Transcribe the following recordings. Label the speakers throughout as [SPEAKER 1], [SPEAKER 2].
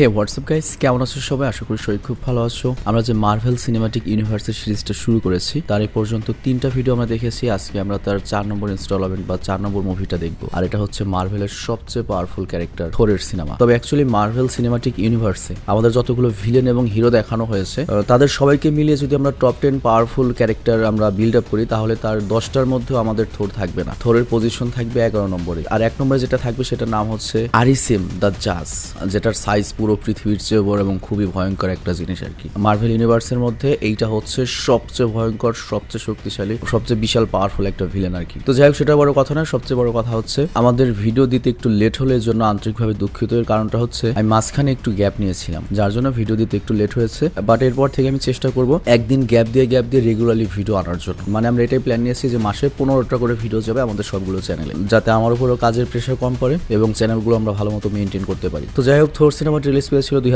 [SPEAKER 1] হে WhatsApp guys কেমন আছো সবাই? আশা করি সবাই খুব ভালো আছো। আমরা যে মার্ভেল সিনেমাটিক ইউনিভার্সের সিরিজটা শুরু করেছি, তার এই পর্যন্ত তিনটা ভিডিও আমরা দেখেছি। আজকে আমরা তার চার নম্বর ইনস্টলমেন্ট বা চার নম্বর মুভিটা দেখব। আর এটা হচ্ছে মার্ভেলের সবচেয়ে পাওয়ারফুল ক্যারেক্টার থোরের সিনেমা তবে অ্যাকচুয়ালি মার্ভেল সিনেমাটিক ইউনিভার্সে আমাদের যতগুলো ভিলেন এবং হিরো দেখানো হয়েছে তাদের সবাইকে মিলিয়ে যদি আমরা টপ টেন পাওয়ারফুল ক্যারেক্টার আমরা বিল্ড আপ করি, তাহলে তার দশটার মধ্যেও আমাদের থোর থাকবে না। থোরের পজিশন থাকবে এগারো নম্বরে। আর এক নম্বরে যেটা থাকবে, সেটার নাম হচ্ছে আরিসিম দ্য জাস যেটার সাইজ পুরো পৃথিবীর চেয়ে বড় এবং খুবই ভয়ঙ্কর একটা জিনিস আর কি। মার্ভেল ইউনিভার্সের মধ্যে এইটা হচ্ছে সবচেয়ে ভয়ঙ্কর, সবচেয়ে শক্তিশালী, সবচেয়ে বিশাল পাওয়ারফুল একটা ভিলেন আর কি। তো যাই হোক, সেটা বড় কথা না সবচেয়ে বড় কথা হচ্ছে আমাদের ভিডিও দিতে একটু লেট হলে এর জন্য আন্তরিকভাবে দুঃখিত। এর কারণটা হচ্ছে আমি মাঝখানে একটু গ্যাপ নিয়েছিলাম, যার জন্য ভিডিও দিতে একটু লেট হয়েছে। বাট এরপর থেকে আমি চেষ্টা করব একদিন গ্যাপ দিয়ে গ্যাপ দিয়ে রেগুলারলি ভিডিও আনার জন্য। মানে আমরা এটাই প্ল্যান নিয়েছি যে মাসে পনেরোটা করে ভিডিও যাবে আমাদের সবগুলো চ্যানেলে যাতে আমার উপরও কাজের প্রেশার কম পড়ে এবং চ্যানেলগুলো আমরা ভালো মতো মেনটেন করতে পারি। তো যাই হোক থোর সিনেমাটি রিলিজ পেয়েছিল দুই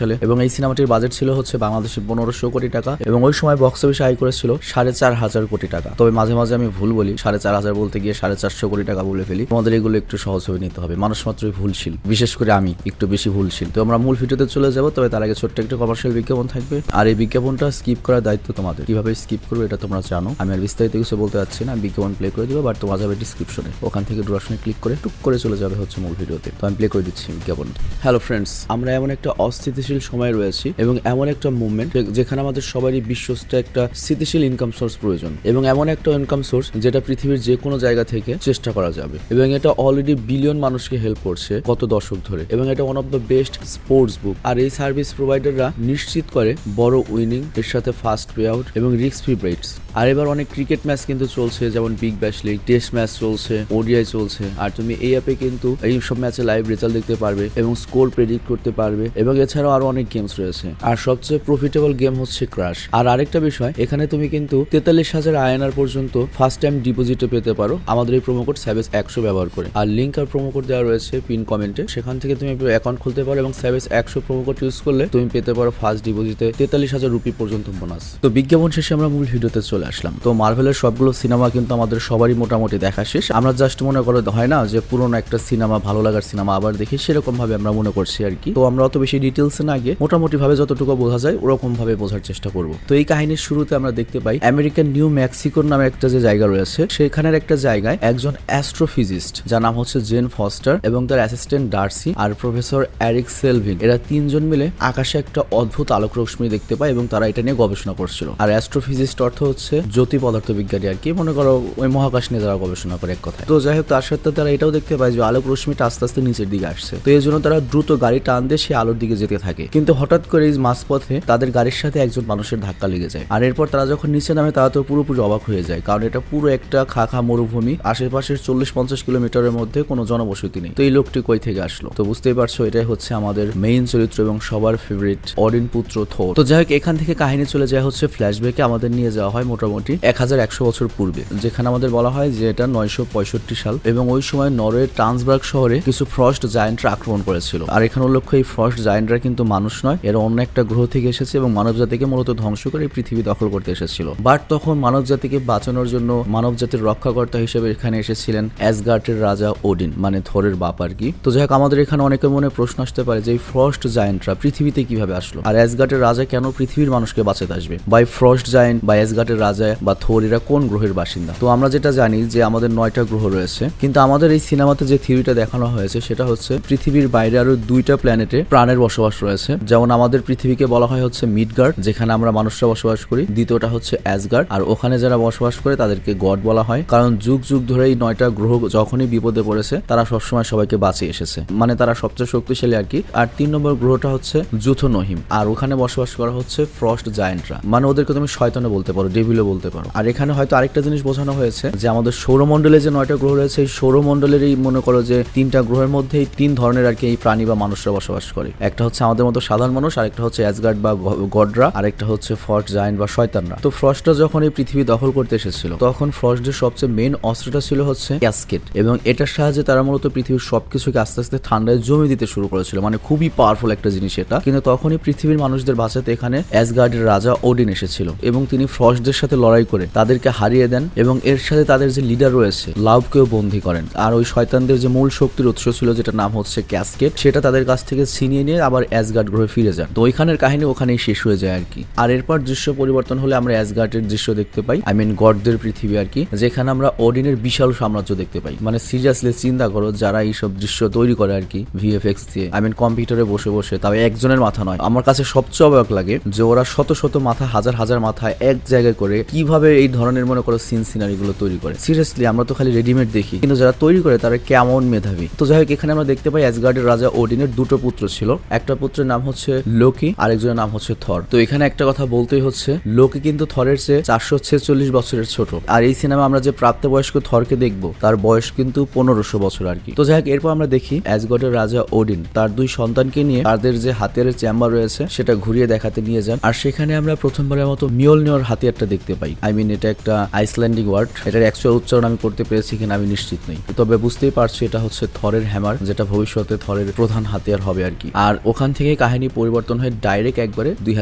[SPEAKER 1] সালে এবং এই সিনেমাটির বাজেট ছিল হচ্ছে বাংলাদেশে পনেরোশো কোটি টাকা এবং ওই সময় বক্স অফিসে আয় করেছিল সাড়ে চার হাজার কোটি টাকা। তবে মাঝে মাঝে আমি ভুল বলি, সাড়ে চার হাজার বলতে গিয়ে সাড়ে চারশো কোটি টাকা বলে ফেলি। তোমাদের এগুলো একটু সহজভাবে নিতে হবে, মানুষ মাত্রই ভুলশীল, বিশেষ করে আমি একটু বেশি ভুলশীল। তো আমরা মূল ভিডিওতে চলে যাব, তবে তার আগে ছোট্ট একটা কমার্শিয়াল বিজ্ঞাপন থাকবে। আর এই বিজ্ঞাপনটা স্কিপ করার দায়িত্ব তোমাদের। কীভাবে স্কিপ করবে এটা তোমরা জানো। আমি আর বিস্তারিত কিছু বলতে চাচ্ছি না বিজ্ঞাপন প্লে করে দিবো বাট তোমার যাবে ডিসক্রিপশনে ওখান থেকে ডুরাশনে ক্লিক করে টুক করে চলে যাবে হচ্ছে মূল ভিডিওতে। তো আমি প্লে করে দিচ্ছি বিজ্ঞাপন হ্যালো ফ্রেন্ডস আমরা এমন একটা অস্থিতিশীল সময় রয়েছি এবং এমন একটা মুভমেন্ট যেখানে আমাদের সবারই বিশ্বস্ত একটা স্থিতিশীল ইনকাম সোর্স প্রয়োজন এবং এমন একটা ইনকাম সোর্স যেটা পৃথিবীর যে কোনো জায়গা থেকে চেষ্টা করা যাবে এবং এটা অলরেডি বিলিয়ন মানুষকে হেল্প করছে কত দশক ধরে এবং এটা one of the best sports book আর এই সার্ভিস প্রোভাইডাররা নিশ্চিত করে বড় উইনিং এর সাথে ফাস্ট পে আউট এবং রিস্ক ফ্রি ব্রেডস আর এবার অনেক ক্রিকেট ম্যাচ কিন্তু চলছে, যেমন Big Bash League test match চলছে ওডিআই চলছে। আর তুমি এই অ্যাপে কিন্তু এই সব ম্যাচে লাইভ রেজাল্ট দেখতে পারবে এবং স্কোর প্রেডিক্ট করতে পারবে এবং এছাড়াও আরও অনেক গেমস রয়েছে। আর সবচেয়ে প্রফিটেবল গেম হচ্ছে ক্রাশ আর আরেকটা বিষয়, এখানে তুমি কিন্তু তেতাল্লিশ হাজার আয়নার পর্যন্ত ফার্স্ট টাইম ডিপোজিটে পেতে পারো আমাদের এই প্রোমো কোড স্যাভেজ একশো ব্যবহার করে। আর লিঙ্ক আর প্রোমো কোড দেওয়া রয়েছে পিন কমেন্টে সেখান থেকে তুমি অ্যাকাউন্ট খুলতে পারো এবং স্যাভেজ একশো প্রোমো কোড ইউজ করলে তুমি পেতে পারো ফার্স্ট ডিপোজিটে তেতাল্লিশ হাজার রুপি পর্যন্ত বোনাস তো বিজ্ঞাপন শেষে আমরা মূল ভিডিওতে চলে আসলাম। তো মার্ভেলের সবগুলো সিনেমা কিন্তু আমাদের সবারই মোটামুটি দেখা শেষ। আমরা জাস্ট মনে করো, হয় না যে পুরোনো একটা সিনেমা ভালো লাগার সিনেমা আবার দেখি সেরকম ভাবে আমরা মনে করছি আর কি। তো আমরা অত বেশি ডিটেলস না গিয়ে মোটামুটি ভাবে যতটুকু বোঝা যায় ওরকম ভাবে বোঝার চেষ্টা করব। তো এই কাহিনীর শুরুতে আমরা দেখতে পাই আমেরিকান নিউ মেক্সিকোর নামে একটা যে জায়গা রয়েছে, সেখানের একটা জায়গায় একজন অ্যাস্ট্রোফিজিস্ট যার নাম হচ্ছে জেন ফস্টার এবং তার অ্যাসিস্ট্যান্ট ডার্সি আর প্রফেসর অ্যারিক সেলভিন এরা তিনজন মিলে আকাশে একটা অদ্ভুত আলোক রশ্মি দেখতে পায় এবং তারা এটা নিয়ে গবেষণা করছিল। আর অ্যাস্ট্রোফিজিস্ট অর্থ হচ্ছে জ্যোতি পদার্থ বিজ্ঞানী আর কি, মনে করো ওই মহাকাশ নিয়ে তারা গবেষণা করে এক কথায়। তো যাই হোক, তার সাথে তারা এটাও দেখতে পায় যে আলোক রশ্মিটা আস্তে আস্তে নিচের দিকে আসছে। তো এই জন্য তারা দ্রুত গাড়ি টান দিয়ে সে আলোর দিকে যেতে থাকে। কিন্তু হঠাৎ করে এই মাঝপথে তাদের গাড়ির সাথে একজন মানুষের ধাক্কা লেগে যায়। আর এরপর তারা যখন নিচে নামে, তারা তো পুরোপুরি অবাক হয়ে যায়। কারণ এটা পুরো একটা খা খা মরুভূমি। আশেপাশের চল্লিশ পঞ্চাশ কিলোমিটারের মধ্যে কোনো জনবসতি নেই। তো এই লোকটি কই থেকে আসলো? তো বুঝতেই পারছ, এটাই হচ্ছে আমাদের মেইন চরিত্র এবং সবার ফেভারিট অরিন পুত্র থোর। তো যাই হোক, এখান থেকে কাহিনী চলে যায় হচ্ছে ফ্ল্যাশব্যাকে আমাদের নিয়ে যাওয়া হয় মোটামুটি এক হাজার একশো বছর পূর্বে। যেখানে আমাদের বলা হয় যে এটা নয়শো পঁয়ষট্টি সাল এবং ওই সময় নরওয়ের ট্রান্সবার্গ শহরে কিছু ফ্রস্ট জায়েন্টরা আক্রমণ করেছিল। আর এখানে উল্লেখ্য এই ফ্রস্ট জায়েন্টরা কিন্তু মানুষ নয়, এরা অন্য একটা গ্রহ থেকে এসেছে এবং মানব জাতিকে মূলত ধ্বংস করে পৃথিবী দখল করতে এসেছিল। বাট তখন মানব জাতিকে বাঁচানোর জন্য মানব জাতির রক্ষাকর্তা হিসেবে এখানে এসেছিলেন অ্যাসগার্টের রাজা ওডিন মানে থরের বাপ আর কি। তো যাই হোক, আমাদের এখানে অনেকের মনে প্রশ্ন আসতে পারে যে এই ফ্রস্ট জায়েন্টরা পৃথিবীতে কীভাবে আসলো? আর অ্যাসগার্টের রাজা কেন পৃথিবীর মানুষকে বাঁচাতে আসবে? বাই ফ্রস্ট জায়েন্ট বা অ্যাসগার্টের রাজা বা থর, এরা কোন গ্রহের বাসিন্দা? তো আমরা যেটা জানি যে আমাদের নয়টা গ্রহ রয়েছে, কিন্তু আমাদের এই সিনেমাতে যে থিওরিটা দেখানো হয়েছে সেটা হচ্ছে পৃথিবীর বাইরে আরও দুইটা প্ল্যানেটে প্রাণের বসবাস রয়েছে। যেমন আমাদের পৃথিবীকে বলা হয় হচ্ছে মিডগার্ড যেখানে আমরা মানুষরা বসবাস করি। দ্বিতীয়টা হচ্ছে অ্যাসগার্ড আর ওখানে যারা বসবাস করে তাদেরকে গড বলা হয়। কারণ যুগ যুগ ধরে এই নয়টা গ্রহ যখনই বিপদে পড়েছে, তারা সবসময় সবাইকে বাঁচিয়ে এসেছে। মানে তারা সবচেয়ে শক্তিশালী আর কি। আর তিন নম্বর গ্রহটা হচ্ছে যুথ নহিম আর ওখানে বসবাস করা হচ্ছে ফ্রস্ট জায়েন্টরা মানে ওদেরকে তুমি শয়তনে বলতে পারো ডেভিলও বলতে পারো। আর এখানে হয়তো আরেকটা জিনিস বোঝানো হয়েছে, যে আমাদের সৌরমণ্ডলে যে নয়টা গ্রহ রয়েছে, এই সৌরমণ্ডলেরই মনে করো যে তিনটা গ্রহের মধ্যে এই তিন ধরনের আর কি এই প্রাণী বা মানুষরা বসবাস করে। একটা হচ্ছে আমাদের মতো সাধারণ মানুষ আর একটা হচ্ছে অ্যাসগার্ড বা গডরা আর একটা হচ্ছে ফর্ট জায়েন্ট বা শয়তানরা। তো ফ্রস্টরা যখন এই পৃথিবী দখল করতে এসেছিল, তখন ফ্রস্টের সবচেয়ে মেন অস্ত্রটা ছিল হচ্ছে ক্যাসকেট এবং এটার সাহায্যে তারা মূলত পৃথিবীর সবকিছুকে আস্তে আস্তে ঠান্ডায় জমে দিতে শুরু করেছিল। মানে খুবই পাওয়ারফুল একটা জিনিস এটা। কিন্তু তখনই পৃথিবীর মানুষদের বাঁচাতে এখানে অ্যাসগার্ডের রাজা ওডিন এসেছিল এবং তিনি ফ্রস্টদের সাথে লড়াই করে তাদেরকে হারিয়ে দেন এবং এর সাথে তাদের যে লিডার রয়েছে, লাভকেও বন্দী করেন। আর ওই শয়তানদের যে মূল শক্তির উৎস ছিল যেটা নাম হচ্ছে ক্যাসকেট সেটা তাদের কাছ থেকে থেকে ছিনিয়ে নিয়ে আবার অ্যাসগার্ড গ্রহে ফিরে যান। তো ওইখানের কাহিনী ওখানেই শেষ হয়ে যায় আর কি। আর এরপর দৃশ্য পরিবর্তন হলে আমরা অ্যাসগার্ডের দৃশ্য দেখতে পাই। আই মিন গডদের পৃথিবী আর কি, যেখানে আমরা অডিনের বিশাল সাম্রাজ্য দেখতে পাই। মানে সিরিয়াসলি চিন্তা করো যারা এইসব দৃশ্য তৈরি করে আর কি, ভিএফএক্স দিয়ে। আই মিন কম্পিউটারে বসে বসে তবে একজনের মাথা নয়। আমার কাছে সবচেয়ে অবাক লাগে যে ওরা শত শত মাথা, হাজার হাজার মাথা এক জায়গায় করে কীভাবে এই ধরনের মনে করো সিন সিনারি গুলো তৈরি করে। সিরিয়াসলি আমরা তো খালি রেডিমেড দেখি। কিন্তু যারা তৈরি করে, তারা কেমন মেধাবী। তো যাই হোক, এখানে আমরা দেখতে পাই অ্যাসগার্ডের রাজা ওডিনের দুটো পুত্র ছিল। একটা পুত্রের নাম হচ্ছে লোকি, আরেকজনের নাম হচ্ছে থর। তো এখানে একটা কথা বলতেই হচ্ছে, লোকি কিন্তু থরের চেয়ে চারশো ছেচল্লিশ বছরের ছোট। আর এই সিনেমা আমরা যে প্রাপ্তবয়স্ক থরকে দেখব, তার বয়স কিন্তু পনেরোশো বছর আর কি। তো যাই হোক, এরপর আমরা দেখি অ্যাসগডের রাজা ওডিন। তার দুই সন্তানকে নিয়ে তাদের যে হাতিয়ারের চেম্বার রয়েছে, সেটা ঘুরিয়ে দেখাতে নিয়ে যান। আর সেখানে আমরা প্রথমবারের মতো মিওল নেওয়ার হাতিয়ারটা দেখতে পাই। আই মিন এটা একটা আইসল্যান্ডিক ওয়ার্ড। এটার অ্যাকচুয়াল উচ্চারণ আমি করতে পেরেছি কিনা আমি নিশ্চিত নেই। তবে বুঝতেই পারছি, এটা হচ্ছে থরের হ্যামার, যেটা ভবিষ্যতে থরের প্রধান হাতিয়ার হবে। আর কি। আর ওখান থেকে কাহিনী পরিবর্তন হয়ে ডাইরেক্ট একবারে দুই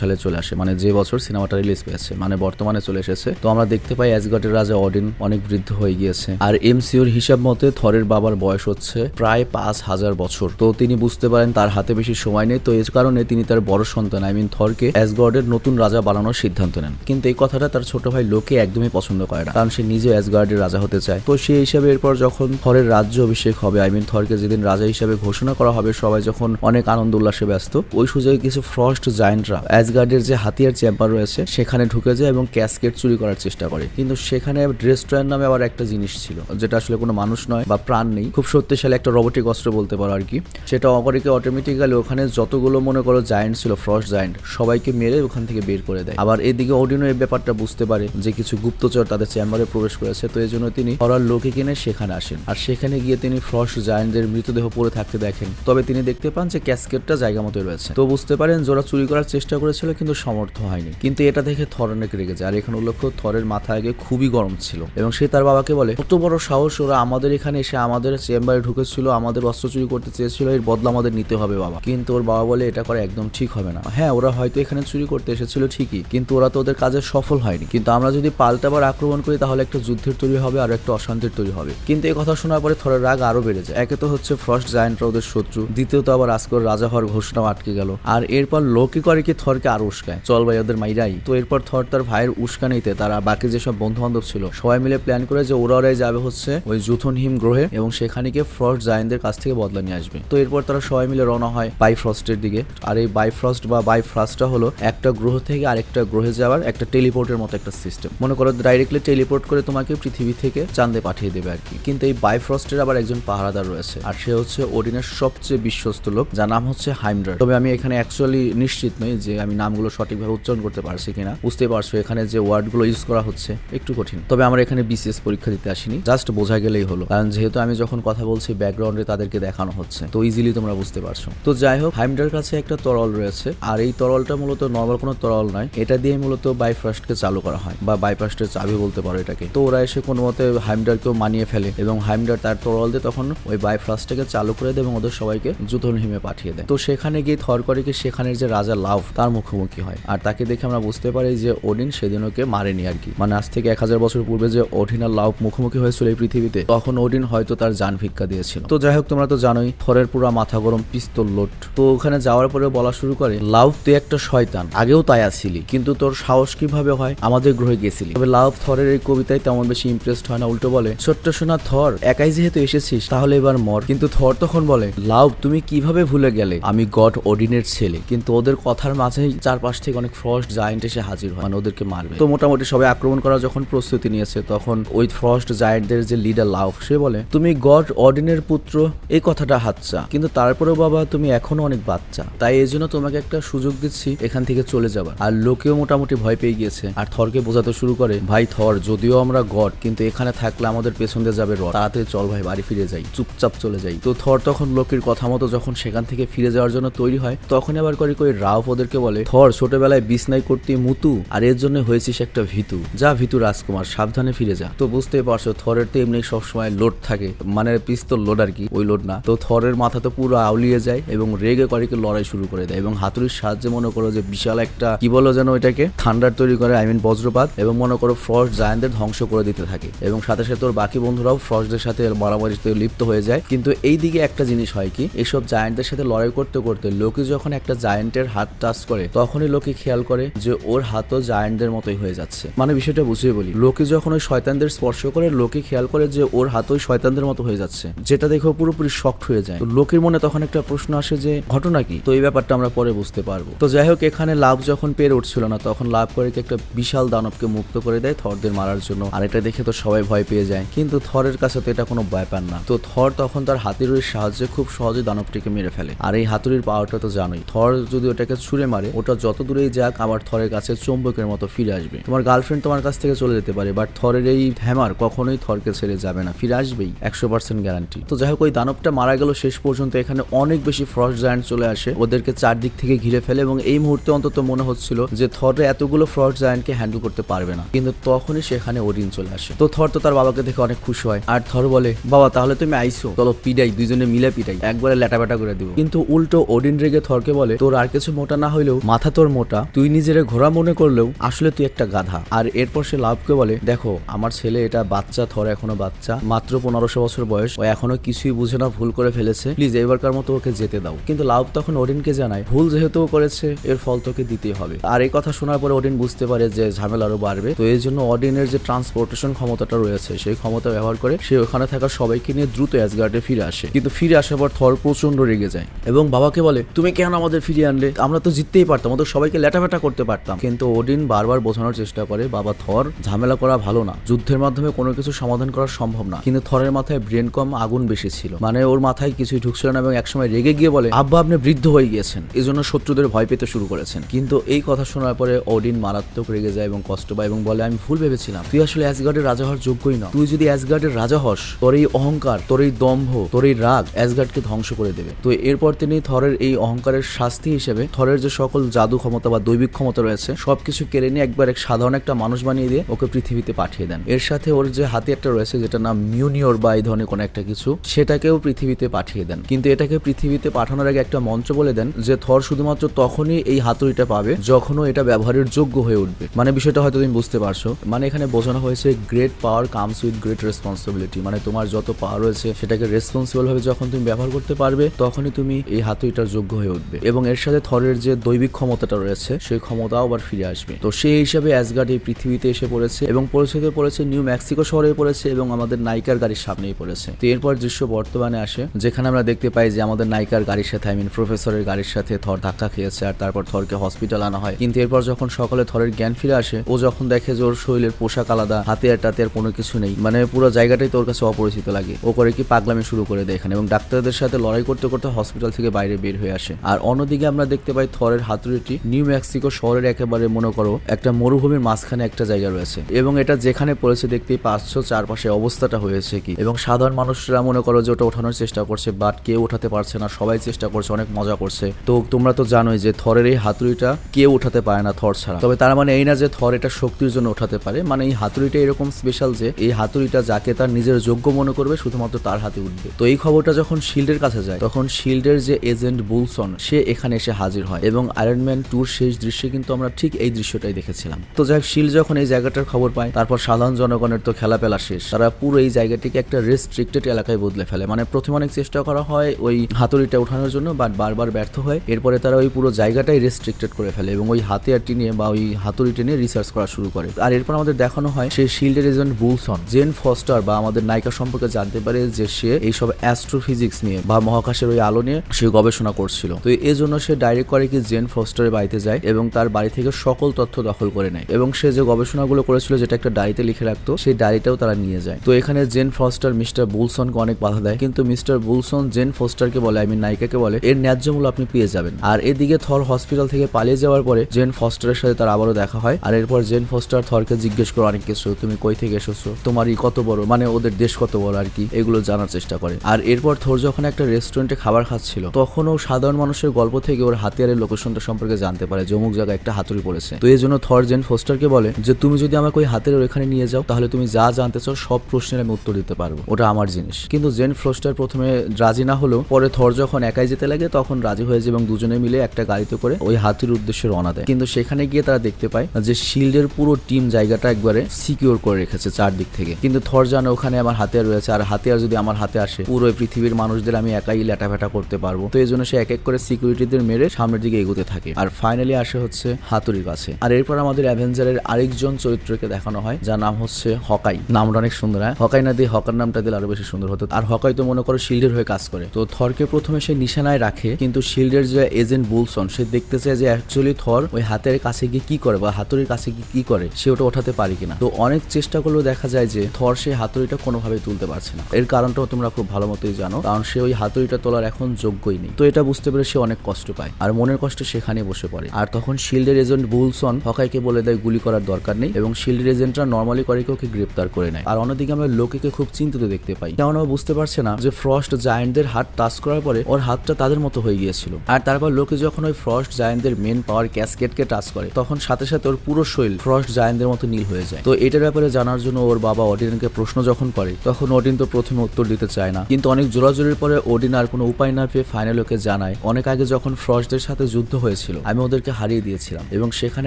[SPEAKER 1] সালে চলে আসে। মানে যে বছর সিনেমাটা রিলিজ পেয়েছে মানে বর্তমানে চলে এসেছে। তো আমরা দেখতে পাই অ্যাসগটের রাজা অডিন অনেক বৃদ্ধ হয়ে গিয়েছে। আর এমসিওর হিসাব মতে থরের বাবার বয়স হচ্ছে প্রায় পাঁচ হাজার বছর। তো তিনি বুঝতে পারেন তার হাতে বেশি সময় নেই। তো এই কারণে তিনি তার বড় সন্তান আই মিন থরকে অ্যাসগর্ডের নতুন রাজা বানানোর সিদ্ধান্ত নেন। কিন্তু এই কথাটা তার ছোট ভাই লোকে একদমই পছন্দ করে না। কারণ সে নিজে অ্যাসগার্ডের রাজা হতে চায়। তো সেই হিসাবে এরপর যখন থরের রাজ্য অভিষেক হবে আই মিন থরকে যেদিন রাজা হিসাবে ঘোষণা করা হবে সবাই যখন অনেক আনন্দ উল্লাসে ব্যস্ত, ওই সুযোগে কিছু ফ্রস্ট জায়েন্টরা অ্যাসগার্ডের যে হাতিয়ার চেম্বার রয়েছে, সেখানে ঢুকে যায় এবং ক্যাসকেট চুরি করার চেষ্টা করে। কিন্তু সেখানে ড্রেস্ট্রয়ার নামে আবার একটা জিনিস ছিল, যেটা আসলে কোনো মানুষ নয় বা প্রাণ নেই। খুব শক্তিশালী একটা রোবোটিক অস্ত্র বলতে পারো আর কি। সেটা অপরিকে অটোমেটিক্যালি ওখানে যতগুলো মনে করো জায়েন্ট ছিল ফ্রস্ট জায়েন্ট সবাইকে মেরে ওখান থেকে বের করে দেয়। আবার এদিকে অডিনো এই ব্যাপারটা বুঝতে পারে যে কিছু গুপ্তচর তাদের চেম্বারে প্রবেশ করেছে, তো এই জন্য তিনি হরার লোকে কিনে সেখানে আসেন। আর সেখানে গিয়ে তিনি ফ্রস্ট জায়েন্টদের মৃতদেহ পড়ে থাকতে দেখেন। তবে তিনি দেখতে পান যে ক্যাসকেটটা জায়গা মতো রয়েছে। তো বুঝতে পারেন জোরা চুরি করার চেষ্টা করেছিল, কিন্তু সমর্থ হয়নি। কিন্তু এটা দেখে থর অনেক রেগে যায়। আর এখানে উল্লেখ্য, থরের মাথা আগে খুবই গরম ছিল এবং সে তার বাবাকে বলে কত বড় সাহস ওরা আমাদের এখানে এসে আমাদের চেম্বারে ঢুকেছিল, আমাদের অস্ত্র চুরি করতে চেয়েছিল, এর বদলা আমাদের নিতে হবে বাবা। কিন্তু ওর বাবা বলে, এটা করা একদম ঠিক হবে না। হ্যাঁ ওরা হয়তো এখানে চুরি করতে এসেছিল ঠিকই, কিন্তু ওরা তো ওদের কাজে সফল হয়নি। কিন্তু আমরা যদি পাল্টাবার আক্রমণ করি, তাহলে একটা যুদ্ধের তৈরি হবে আর একটা অশান্তির তৈরি হবে। কিন্তু এই কথা শোনার পরে থরের রাগ আরও বেড়ে যায়। একে তো হচ্ছে ফ্রস্ট জায়েন্টরা ওদের শত্রু। দ্বিতীয়ত আবার আজকর রাজা হওয়ার ঘোষণাও আটকে গেল। আর এরপর লোকে করে কি থরকে আরও উস্কায়? চল ভাই, ওদের মাইরাই। তো এরপর থর তার ভাইয়ের উস্কানিতে তারা বাকি যেসব বন্ধু বান্ধব ছিল, সবাই মিলে প্ল্যান করে যে ওরা ওরাই যাবে হচ্ছে ওই জুথনহিম গ্রহে এবং সেখানে গিয়ে ফ্রস্ট জায়েন্টদের কাছ থেকে বদলা নিয়ে আসবে। তো এরপর তারা সবাই মিলে রওনা হয় বাইফ্রস্টের দিকে। আর এই বাইফ্রস্ট বা বাইফ্রাস্টটা হলো একটা গ্রহ থেকে আরেকটা গ্রহে যাওয়ার একটা টেলিপোর্টের মতো একটা সিস্টেম মনে করো ডাইরেক্টলি টেলিপোর্ট করে তোমাকে পৃথিবী থেকে চাঁদে পাঠিয়ে দেবে আর কি। কিন্তু এই বাইফ্রস্টের আবার একজন পাহারাদার রয়েছে। আর সে হচ্ছে ওডিনের সবচেয়ে বিশ্বস্ত লোক, যার নাম হচ্ছে হাইমডার তবে আমি এখানে অ্যাকচুয়ালি নিশ্চিত নই যে আমি নামগুলো সঠিকভাবে উচ্চারণ করতে পারছি কিনা। বুঝতে পারছ, এখানে যে ওয়ার্ডগুলো ইউজ করা হচ্ছে, একটু কঠিন। তবে আমরা এখানে বিসিএস পরীক্ষা দিতে আসিনি জাস্ট বোঝা গেলেই হলো। কারণ যেহেতু আমি যখন কথা বলছি ব্যাকগ্রাউন্ডে তাদেরকে দেখানো হচ্ছে, তো ইজিলি তোমরা বুঝতে পারছ। তো যাই হোক হাইমডার কাছে একটা তরল রয়েছে, আর এই তরলটা মূলত নর্মাল কোনো তরল নয়। এটা দিয়ে মূলত বাইফ্রাস্টকে চালু করা হয়, বা বাইফ্রাস্টের চাবি বলতে পারো এটাকে। তো ওরা এসে কোনো মতে হাইমডারকেও মানিয়ে ফেলে, এবং হাইমডার তার তরল দিয়ে তখন ওই বাইফ্রাস্টটাকে চালু করে দেয়, এবং ওদের সবাইকে জুতনহিমে পাঠিয়ে দেয়। তো সেখানে গিয়ে থর করে কি সেখানের যে রাজা লাভ তার মুখোমুখি হয়। আর তাকে দেখে আমরা বুঝতে পারি যে ওডিন সেদিন ওকে মারেনি আর কি। মানে আজ থেকে এক হাজার বছর পূর্বে যে ওডিন আর লাভ মুখোমুখি হয়েছিল এই পৃথিবীতে, তখন ওডিন হয়তো তার যান ভিক্ষা দিয়েছিল। তো যাই হোক, তোমরা তো জানোই, থরের পুরো মাথা গরম, পিস্তল লোট। তো ওখানে যাওয়ার পরে বলা শুরু করে লাভ তুই একটা শয়তান, আগেও তাই আছিলি, কিন্তু তোর সাহস কীভাবে হয়? আমাদের গ্রহে গেছিলি। তবে লাভ থরের এই কবিতায় তেমন বেশি ইমপ্রেসড হয় না, উল্টো বলে, ছোট্ট সোনা থর, একাই যেহেতু এসেছিস, তাহলে এবার মর। কিন্তু থর তখন বলে লাভ তুমি কীভাবে ভুলে গেলে? আমি গড ওডিনের ছেলে, কিন্তু ওদের কথার মাঝেই চারপাশ থেকে অনেক ফ্রস্ট জায়েন্ট এসে হাজির হয় মানে ওদেরকে মারবে। তো মোটামুটি সবাই আক্রমণ করার যখন প্রস্তুতি নিয়েছে, তখন ওই ফ্রস্ট জায়েন্টদের যে লিডার লাভ সে বলে, তুমি গড অডিনের পুত্র, এই কথাটা হাতচা কিন্তু তারপরেও বাবা, তুমি এখনও অনেক বাচ্চা, তাই এই জন্য তোমাকে একটা সুযোগ দিচ্ছি, এখান থেকে চলে যাবার। আর লোকেও মোটামুটি ভয় পেয়ে গিয়েছে, আর থরকে বোঝাতে শুরু করে, ভাই থর, যদিও আমরা গড, কিন্তু এখানে থাকলে আমাদের পেছন দিয়ে যাবে রড। তাড়াতাড়ি চল ভাই, বাড়ি ফিরে যাই, চুপচাপ চলে যাই। তো থর তখন লোকের কথা মতো যখন সেখান থেকে ফিরে যাওয়ার জন্য তৈরি হয় তখন আবার করে কই রাউফ ওদেরকে বলে থর ছোটবেলায় বিছনাই করতে মুতু, আর এর জন্য হয়েছিস একটা ভিতু। যা ভিতু রাজকুমার, সাবধানে ফিরে যা। তো বুঝতেই পারছ, থরের তো এমনি সবসময় লোড থাকে। মানে পিস্তল লোড আর কি, ওই লোড না। তো থরের মাথা তো পুরো আউলিয়ে যায় এবং রেগে করিকে লড়াই শুরু করে দেয়। এবং হাতুড়ির সাহায্যে মনে করো যে বিশাল একটা, কি বলো যেন ওইটাকে, থান্ডার তৈরি করে আই মিন বজ্রপাত, এবং মনে করো ফ্রস্ট জায়ান্টদের ধ্বংস করে দিতে থাকে। এবং সাথে সাথে ওর বাকি বন্ধুরাও ফ্রস্টদের সাথে মারামারিতে লিপ্ত হয়ে যায়। কিন্তু এই দিকে একটা জিনিস হয় কি এসব জায়ান্টের সাথে লড়াই করতে করতে লোকে যখন একটা জায়ান্টের হাত টাচ করে, তখনই লোকে খেয়াল করে যে ওর হাতও জায়ান্টদের মতোই হয়ে যাচ্ছে। মানে বিষয়টা বুঝিয়ে বলি, লোকে যখন ওই শয়তানদের স্পর্শ করে, লোকে খেয়াল করে যে ওর হাত ওই শয়তানদের মতো হয়ে যাচ্ছে। যেটা দেখে পুরোপুরি শক্ট হয়ে যায়। লোকের মনে তখন একটা প্রশ্ন আসে যে, ঘটনা কি? তো এই ব্যাপারটা আমরা পরে বুঝতে পারব। তো যাই হোক, এখানে লাভ যখন পেরে উঠছিল না, তখন লাভ করে একটা বিশাল দানবকে মুক্ত করে দেয় থরদের মারার জন্য। আর এটা দেখে তো সবাই ভয় পেয়ে যায়। কিন্তু থরের কাছে তো এটা কোনো ব্যাপার না। তো থর তখন তার হাতুড়ির সাহায্যে খুব সহজে দানবটিকে মেরে ফেলে। আর এই হাতুড়ির পাওয়ারটা তো জানোই। থর যদি ওটাকে ছুঁড়ে মারে, ওটা যত দূরেই যাক, আবার থরের কাছে চুম্বকের মতো ফিরে আসবে। তোমার গার্লফ্রেন্ড তোমার কাছ থেকে চলে যেতে পারে বাট থরের এই হ্যামার কখনোই থরকে ছেড়ে যাবে না। ফিরে আসবেই, একশো পার্সেন্ট গ্যারান্টি তো যাই হোক, ওই দানবটা মারা গেল শেষ পর্যন্ত, এখানে অনেক বেশি ফ্রস্ট জায়ান্ট চলে আসে। ওদেরকে চারদিক থেকে ঘিরে ফেলে এবং এই মুহূর্তে অন্তত মনে হচ্ছিল যে থর এতগুলো ফ্রস্ট জায়ান্টকে হ্যান্ডেল করতে পারবে না। কিন্তু তখনই সেখানে ওডিন চলে আসে। তো থর তো তার বাবাকে দেখে অনেক খুশি হয়। আর থর বলে, বাবা, তাহলে তুমি আইসো। চলো পিডাই দুইজনে মিলে পিডাই একবারে ল্যাটাব্যাটা করে দিব। কিন্তু উল্টো ওডিন রেগে থরকে বলে, তোর আর কিছু মোটা না হইলেও, মাথা তোর মোটা। তুই নিজের ঘোড়া মনে করলেও, আসলে তুই একটা গাধা। আর এরপর সে লাভকে বলে, দেখো, আমার ছেলে এটা বাচ্চা, থর এখনও বাচ্চা। মাত্র পনেরোশো বছর বয়স। ও এখনও কিছুই বুঝে না, ভুল করে ফেলেছে। প্লিজ, এবারকার মতো ওকে যেতে দাও। কিন্তু লাভ তখন ওডিনকে জানায়, ভুল যেহেতু করেছে, এর ফল তোকে দিতেই হবে। আর এই কথা শোনার পরে ওডিন বুঝতে পারে যে ঝামেলা আরও বাড়বে। তো এই জন্য অডিনের যে ট্রান্সপোর্টেশন ক্ষমতাটা রয়েছে, সেই ক্ষমতা ব্যবহার করে সে ওখানে থাকা সবাইকে নিয়ে দ্রুত অ্যাসগার্ডে ফিরে আসে। কিন্তু ফিরে আসার পর থর প্রচণ্ড রেগে যায়। এবং বাবাকে বলে, তুমি কেন আমাদের ফিরিয়ে আনলে? আমরা তো জিততেই পারতাম ওদের সবাইকে ল্যাটাফ্যাটা করতে পারতাম। কিন্তু ওডিন বারবার বোঝানোর চেষ্টা করে, বাবা, থর, ঝামেলা করা ভালো না। যুদ্ধের মাধ্যমে কোনো কিছু সমাধান করা সম্ভব না। কিন্তু থরের মাথায় ব্রেন কম আগুন বেশি ছিল। মানে ওর মাথায় কিছুই ঢুকছিল না এবং একসময় রেগে গিয়ে বলে, আব্বা, আপনি বৃদ্ধ হয়ে গিয়েছেন। এই জন্য শত্রুদের ভয় পেতে শুরু করেছেন। কিন্তু এই কথা শোনার পরে ওডিন মারাত্মক রেগে যায় এবং কষ্ট পায় এবং বলে, আমি ভুল ভেবেছিলাম। তুই আসলে অ্যাসগার্ডের রাজা হওয়ার যোগ্যই না। তুই যদি অ্যাসগার্ডের রাজা হস, তোর এই অহংকার, তোর এই দম্ভ, তোর এই রাগ, অ্যাসগার্ডকে ধ্বংস করে দেবে। তো এরপর তিনি থরের এই অহংকারের শাস্তি হিসেবে থরের যে সকল জাদু ক্ষমতা বা দৈবিক ক্ষমতা রয়েছে, সবকিছু কেড়ে নিয়ে একবার এক সাধারণ একটা মানুষ বানিয়ে দিয়ে ওকে পৃথিবীতে পাঠিয়ে দেন। এর সাথে ওর যে হাতে একটা রয়েছে যেটা নাম মিউনিয়র বা এই ধরনের কোনো একটা কিছু, সেটাকেও পৃথিবীতে পাঠিয়ে দেন। কিন্তু এটাকে পৃথিবীতে পাঠানোর আগে একটা মন্ত্র বলে দেন যে, থর শুধুমাত্র তখনই এই হাতুড়িটা পাবে যখনও এটা ব্যবহারের যোগ্য হয়ে উঠবে। মানে বিষয়টা হয়তো তুমি বুঝতে পারছ। মানে এখানে বোঝানো হয়েছে great power comes with great responsibility মানে তোমার যত পাওয়ার রয়েছে, সেটাকে রেসপন্সিবল ভাবে যখন তুমি ব্যবহার করতে পারবে তখনই তুমি এই হাতুড়িটার যোগ্য হয়ে উঠবে। এবং এর সাথে থরের যে দৈবিক ক্ষমতাটা রয়েছে, সেই ক্ষমতাও আবার ফিরে আসবে। তো সেই হিসাবে অ্যাসগার্ড এই পৃথিবীতে এসে পড়েছে এবং পরিচিত পড়েছে নিউ মেক্সিকো শহরে পড়েছে এবং আমাদের নাইকার গাড়ির সামনেই পড়েছে। তো এরপর দৃশ্য বর্তমানে আসে, যেখানে আমরা দেখতে পাই যে আমাদের নাইকার গাড়ির সাথে আই মিন প্রফেসরের গাড়ির সাথে থর ধাক্কা খেয়েছে আর তারপর থরকে হসপিটাল আনা হয়। কিন্তু এরপর যখন সকালে থরের জ্ঞান ফিরে আসে, ও যখন দেখে যে ওর শরীরের পোশাক আলাদা হাতে আর টাতে আর কোনো কিছু নেই মানে পুরো জায়গাটাই তোর কাছে অপরিচিত লাগে। ও করে কি পাগলামি শুরু করে দেয় এখানে। এবং ডাক্তারদের সাথে লড়াই করতে করতে হসপিটাল থেকে বাইরে বের হয়ে আসে। আর অন্যদিকে আমরা দেখতে পাই থরের হাতুড়িটি নিউ মেক্সিকো শহরের একেবারে মনে করো একটা মরুভূমির মাঝখানে একটা জায়গা রয়েছে। এবং এটা যেখানে পড়েছে দেখতেই পাচ্ছ চারপাশে অবস্থাটা হয়েছে কি। এবং সাধারণ মানুষরা মনে করো যে ওটা ওঠানোর চেষ্টা করছে বাট কেউ ওঠাতে পারছে না, সবাই চেষ্টা করছে, অনেক মজা করছে। তো তোমরা তো জানোই যে থরের এই হাতুড়িটা কেউ উঠাতে পারে না থর ছাড়া। তবে তার মানে এই না যে থর এটা শক্তির জন্য ওঠাতে পারে মানে এই হাতুড়িটা এরকম স্পেশাল যে এই হাতুড়িটা যাকে তার নিজের যোগ্য মনে করবে, শুধুমাত্র তার হাতে উঠবে। তো এই খবরটা যখন শিল্ডের কাছে যায় তখন শিল্ডের যে এজেন্ট বুলসন, সে এখানে এসে হাজির হয় এবং আয়রনম্যান টুর শেষ দৃশ্যে কিন্তু আমরা ঠিক এই দৃশ্যটাই দেখেছিলাম। তো যাই শিল্ড যখন এই জায়গাটার খবর পায়, তারপর সাধারণ জনগণের তো খেলা পেলা শেষ। তারা পুরো এই জায়গাটিকে একটা রেস্ট্রিক্টেড এলাকায় বদলে ফেলে। মানে প্রথমে অনেক চেষ্টা করা হয় ওই হাতুড়িটা ওঠানোর জন্য বাট বারবার ব্যর্থ হয়। এরপরে তারা ওই পুরো জায়গাটাই রেস্ট্রিক্টেড করে ফেলে এবং ওই হাতিয়ারটি নিয়ে বা ওই হাতুড়িটি নিয়ে রিসার্চ করা শুরু করে। আর এরপর আমাদের দেখানো হয় সেই শিল্ডের এজেন্ট বুলসন, জেন ফস্টার বা আমাদের নায়িকা সম্পর্কে জানতে পারে যে সে এইসব অ্যাস্ট্রোফিজিক্স নিয়ে বা মহাকাশের ওই আলো নিয়ে সে গবেষণা করছিল। তো এই জন্য সে ডাইরেক্ট করে কি জেন ফস্টারের বাড়িতে যায় এবং তার বাড়ি থেকে সকল তথ্য দখল করে নেয় এবং সে যে গবেষণাগুলো করেছিল যেটা একটা ডায়েরিতে লিখে রাখতো, সেই ডায়েরিটাও তারা নিয়ে যায়। তো এখানে জেন ফস্টার মিস্টার বুলসনকে অনেক বাধা দেয়, কিন্তু মিস্টার বুলসন জেন ফস্টারকে বলে আমি নায়িকাকে বলে, এর ন্যায্য মূল্য আপনি পেয়ে যাবেন। আর এদিকে থর হসপিটাল থেকে পালিয়ে যাওয়ার পরে জেন ফস্টারের সাথে তার আবারও দেখা হয়। আর এরপর জেন ফস্টার থরকে জিজ্ঞেস করে, অনেক কিছু, তুমি কই থেকে এসেছ? তোমার ই কত বড়? মানে ওদের দেশ কত বড় আর কি? এগুলো জানার চেষ্টা করে। আর এরপর থর যখন একটা রেস্টুরেন্টে খাবার খাচ্ছিল। তখন ও সাধারণ মানুষের গল্প থেকে ওর হাতিয়ারের লোকেশনটা সম্পর্কে জানতে পারে। যে অমুক জায়গায় একটা হাতুড়ি পড়েছে। তো এই জন্য থর জেন ফোস্টারকে বলে যে, তুমি যদি আমাকে ওই হাতের ওখানে নিয়ে যাও, তাহলে তুমি যা জানতে চাও, সব প্রশ্নের আমি উত্তর দিতে পারব। ওটা আমার জিনিস। কিন্তু জেন ফ্রস্টার প্রথমে রাজি না হলেও, পরে থর যখন একাই যেতে লাগে, তখন রাজি হয়ে যায় এবং দুজনে মিলে একটা গাড়িতে করে ওই হাতির উদ্দেশ্যে রওনা দেয়। কিন্তু সেখানে গিয়ে তারা দেখতে পায় যে শিল্ডের পুরো টিম জায়গাটা একবারে সিকিউর করে রেখেছে চারদিক থেকে। কিন্তু থর জানে ওখানে আমার হাতিয়ার রয়েছে। আর হাতিয়ার যদি আমার হাতে আসে, পুরো পৃথিবীর মানুষদের আমি একাই একাই ল্যাটাফ্যাটা করতে পারব। তো এই জন্য সে এক এক করে সিকিউরিটিদের মেরে সামনের দিকে এগোতে থাকে। আর ফাইনালি আসে হচ্ছে হাতুড়ির কাছে। আর এরপর আমাদের অ্যাভেঞ্জারের আরেকজন চরিত্রকে দেখানো হয়, যার নাম হচ্ছে হকাই। নামটা অনেক সুন্দর, হয়? হকাই না দিয়ে হকার নামটা দিলে আরও বেশি সুন্দর হতো। আর হকাই তো মনে করো শিল্ডের হয়ে কাজ করে। তো থরকে প্রথমে সে নিশানায় রাখে, কিন্তু শিল্ডের যে এজেন্ট বুলসন, সে দেখতে চায় যে অ্যাকচুয়ালি থর ওই হাতের কাছে গিয়ে কি করে বা হাতুড়ির কাছে গিয়ে কি করে, সে ওটা ওঠাতে পারি কিনা। তো অনেক চেষ্টা করলেও দেখা যায় যে থর সে হাতুড়িটা কোনোভাবে তুলতে পারছে না। এর কারণটাও তোমরা খুব ভালো মতোই জানো, কারণ সে ওই হাতুড়িটা তোলার এখন যোগ্যই নেই। তো এটা বুঝতে পেরে সে অনেক কষ্ট পায়। আর মনের কষ্ট সেখানে বসে পড়ে। আর তখন শিল্ডের এজেন্ট বুলসন হকাইকে বলে দেয়, গুলি করার দরকার নেই। এবং শিল্ডের এজেন্টরা নর্মালি করে ওকে গ্রেপ্তার করে নেয়। আর অন্যদিকে আমরা লোকেকে খুব চিন্তিত দেখতে পাই। ও বুঝতে পারছে না যে ফ্রস্ট জায়েন্টদের হাত টাচ করার পরে ওর হাতটা তাদের মতো হয়ে গিয়েছিল। আর তারপর লোকে যখন ওই ফ্রস্ট জায়েন্টদের মেন পাওয়ার ক্যাসকেটকে টাচ করে, তখন সাথে সাথে ওর পুরো শরীর ফ্রস্ট জায়েন্টদের মতো নীল হয়ে যায়। তো এটার ব্যাপারে জানার জন্য ওর বাবা অডিনকে প্রশ্ন যখন করে, তখন ওডিন তো প্রথমে উত্তর দিতে চায় না। কিন্তু অনেক জোরাজোরির পরে ওডিন আর কোনো উপায় না পেয়ে ফাইনাল ওকে জানায়, অনেক আগে যখন ফ্রস্টদের সাথে যুদ্ধ হয়েছিল, আমি ওদেরকে হারিয়ে দিয়েছিলাম এবং সেখানে